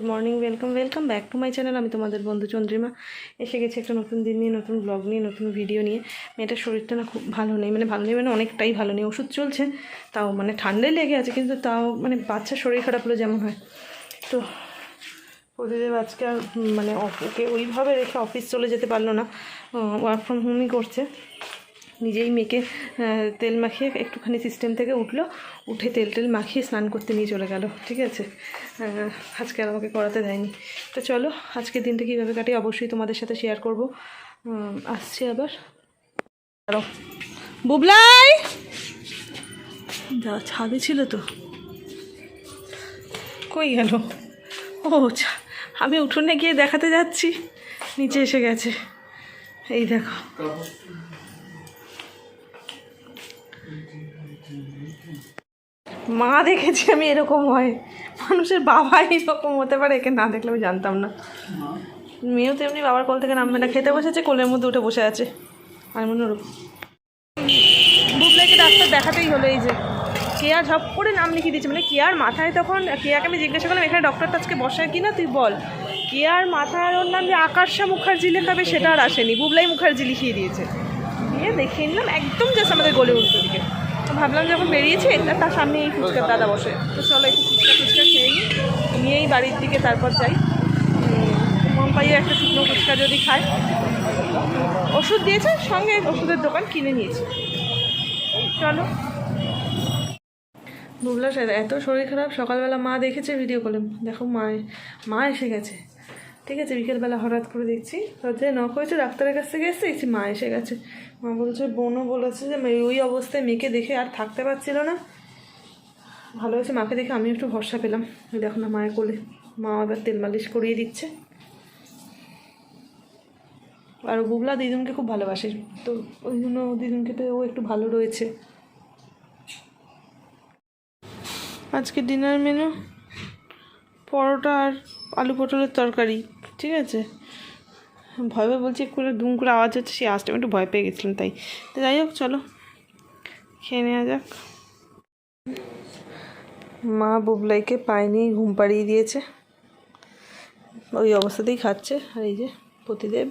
Good morning welcome welcome back to my channel আমি তোমাদের বন্ধু চন্দ্রিমা। এসে গেছি একটা নতুন দিন নিয়ে, নতুন ব্লগ নিয়ে, নতুন ভিডিও নিয়ে। মেয়েটার শরীরটা না খুব ভালো নেই মানে ভালো নেই মানে অনেকটাই ভালো নেই। ওষুধ চলছে, তাও মানে ঠান্ডায় লেগে আছে, কিন্তু তাও মানে বাচ্চার শরীর খারাপ হলে যেমন হয়। তো প্রদীপ আজকে আর মানে ওকে ওইভাবে রেখে অফিস চলে যেতে পারল না। ওয়ার্ক ফ্রম হোমই করছে। নিজেই আহ, তেল মাখিয়ে একটুখানি সিস্টেম থেকে উঠল উঠে তেল টেল মাখিয়ে স্নান করতে নিয়ে চলে গেল ঠিক আছে? আজকে আর আমাকে করাতে দেয়নি। তো চলো আজকের দিনটা কীভাবে কাটি অবশ্যই তোমাদের সাথে শেয়ার করব। আসছি আবার। বুবলাই! যা ছাদে ছিল তো। কই গেল? ও আমি উঠোনে গিয়ে দেখাতে যাচ্ছি নিচে এসে গেছে। এই দেখো। মা দেখেছি আমি এরকম হয়। মানুষের বাবা এরকম হতে পারে, একে না দেখলে আমি জানতাম না। মেয়েও তেমনি বাবার কোল থেকে নামবে না, খেতে বসেছে, কোলের মধ্যে উঠে বসে আছে। আর মনে বুবলাইকে ডাক্তার দেখাতেই হলো এই যে। কেয়া ঝপ করে নাম লিখিয়ে দিয়েছে মানে কেয়ার মাথায় তখন, কেয়াকে আমি জিজ্ঞাসা করলাম, এখানে ডক্টরটা আজকে বসায় কি না? তুই বল। কেয়ার মাথায় ওর নাম যে আকাশা মুখার্জি লেখাবে, সেটা আর আসেনি। বুবলাই মুখার্জি লিখিয়ে দিয়েছে। দিয়ে দেখিয়ে নিলাম, একদম জাস্ট আমাদের গলে উল্টো দিকে। ভাবলাম যখন বেরিয়েছে তার সামনে এই ফুচকার দাদা বসে। তো চলো একটু ফুচকা ফুচকা খেয়ে নিই। নিয়েই বাড়ির দিকে তারপর যাই। মন পাইয়ে একটা শুকনো ফুচকা যদি খায়। ওষুধ দিয়েছে, সঙ্গে ওষুধের দোকান কিনে নিয়েছি। চলো। বুবলা এত শরীর খারাপ, সকালবেলা মা দেখেছে ভিডিও কলে দেখো, মা মা এসে গেছে। ঠিক আছে, বিকেলবেলা হঠাৎ করে দেখছি। রাত্রে নখ হয়েছে, ডাক্তারের কাছ থেকে এসে দেখছি মা এসে গেছে। মা বলছে, বোনও বলেছে যে ওই অবস্থায় মেয়েকে দেখে আর থাকতে পারছিল না। ভালো হয়েছে, মাকে দেখে আমি একটু ভরসা পেলাম। দেখো না মায়ের কোলে। মা আবার তেল মালিশ করিয়ে দিচ্ছে। আর বুবলা দিদুনকে খুব ভালোবাসে। তো ওই জন্য দিদুনকে তো ও একটু ভালো রয়েছে। আজকে ডিনার মেনু পরোটা আর আলু পটলের তরকারি, ঠিক আছে? ভয় ভয় বলছি করে দুম করে আওয়াজ হচ্ছে, সেই আওয়াজটা একটু ভয় পেয়ে গেছিলাম তাই। তো যাই হোক, চলো। খেয়ে নেওয়া যাক। মা বুবলাইকে পায়ে নিয়ে ঘুম পাড়িয়ে দিয়েছে। ওই অবস্থাতেই খাচ্ছে, আর এই যে প্রতিদেব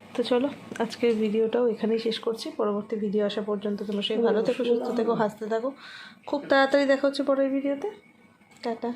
তো চলো, আজকের ভিডিওটাও এখানেই শেষ করছি। পরবর্তী ভিডিও আসা পর্যন্ত তোমরা সেই ভালো থেকো, সুস্থ থেকো, হাসতে থাকো। খুব তাড়াতাড়ি দেখা হচ্ছে পরের ভিডিওতে। টাটা।